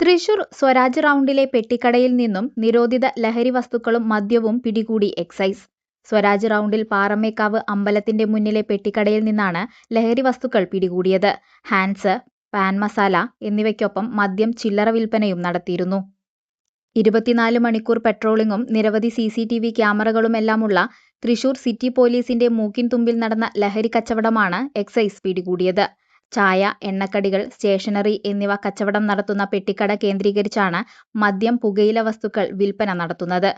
തൃശൂർ സ്വരാജ് റൗണ്ടിലെ പെട്ടിക്കടയിൽ നിന്നും നിരോധിത ലഹരി വസ്തുക്കളും മദ്യവും പിടികൂടി എക്സൈസ്. സ്വരാജ് റൗണ്ടിൽ പാറമേക്കാവ് അമ്പലത്തിന്റെ മുന്നിലെ പെട്ടിക്കടയിൽ നിന്നാണ് ലഹരി വസ്തുക്കൾ പിടികൂടിയത്. ഹാൻസ്, പാൻ മസാല എന്നിവയ്ക്കൊപ്പം മദ്യം ചില്ലറ വിൽപ്പനയും നടത്തിയിരുന്നു. ഇരുപത്തിനാല് മണിക്കൂർ പെട്രോളിങ്ങും നിരവധി സി സി ടി വി ക്യാമറകളുമെല്ലാമുള്ള തൃശൂർ സിറ്റി പോലീസിന്റെ മൂക്കിൻതുമ്പിൽ നടന്ന ലഹരി കച്ചവടമാണ് എക്സൈസ് പിടികൂടിയത്. ചായ, എണ്ണക്കടികൾ, സ്റ്റേഷനറി എന്നിവ കച്ചവടം നടത്തുന്ന പെട്ടിക്കട കേന്ദ്രീകരിച്ചാണ് മദ്യം, പുകയില വസ്തുക്കൾ വിൽപ്പന നടത്തുന്നത്.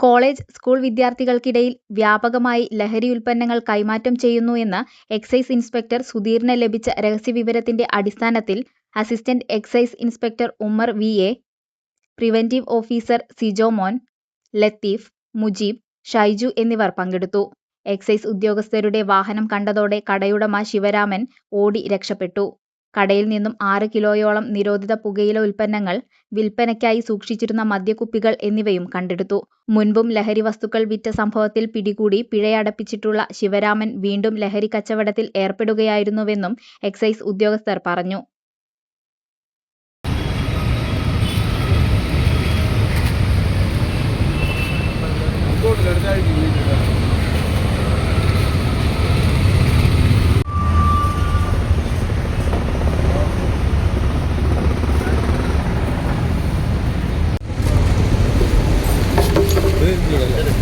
കോളേജ്, സ്കൂൾ വിദ്യാർത്ഥികൾക്കിടയിൽ വ്യാപകമായി ലഹരി ഉൽപ്പന്നങ്ങൾ കൈമാറ്റം ചെയ്യുന്നു എന്ന് എക്സൈസ് ഇൻസ്പെക്ടർ സുധീറിന് ലഭിച്ച രഹസ്യവിവരത്തിന്റെ അടിസ്ഥാനത്തിൽ assistant excise inspector Ummer V. A, preventive officer Sijomon, Latheef, Mujeeb, Shaiju എന്നിവർ പങ്കെടുത്തു. എക്സൈസ് ഉദ്യോഗസ്ഥരുടെ വാഹനം കണ്ടതോടെ കടയുടമ ശിവരാമൻ ഓടി രക്ഷപ്പെട്ടു. കടയിൽ നിന്നും ആറ് കിലോയോളം നിരോധിത പുകയില ഉൽപ്പന്നങ്ങൾ, വിൽപ്പനയ്ക്കായി സൂക്ഷിച്ചിരുന്ന മദ്യക്കുപ്പികൾ എന്നിവയും കണ്ടെടുത്തു. മുൻപും ലഹരി വസ്തുക്കൾ വിറ്റ സംഭവത്തിൽ പിടികൂടി പിഴയടപ്പിച്ചിട്ടുള്ള ശിവരാമൻ വീണ്ടും ലഹരി കച്ചവടത്തിൽ ഏർപ്പെടുകയായിരുന്നുവെന്നും എക്സൈസ് ഉദ്യോഗസ്ഥർ പറഞ്ഞു. ಸಿಗ್ಲಿಲ್ಲ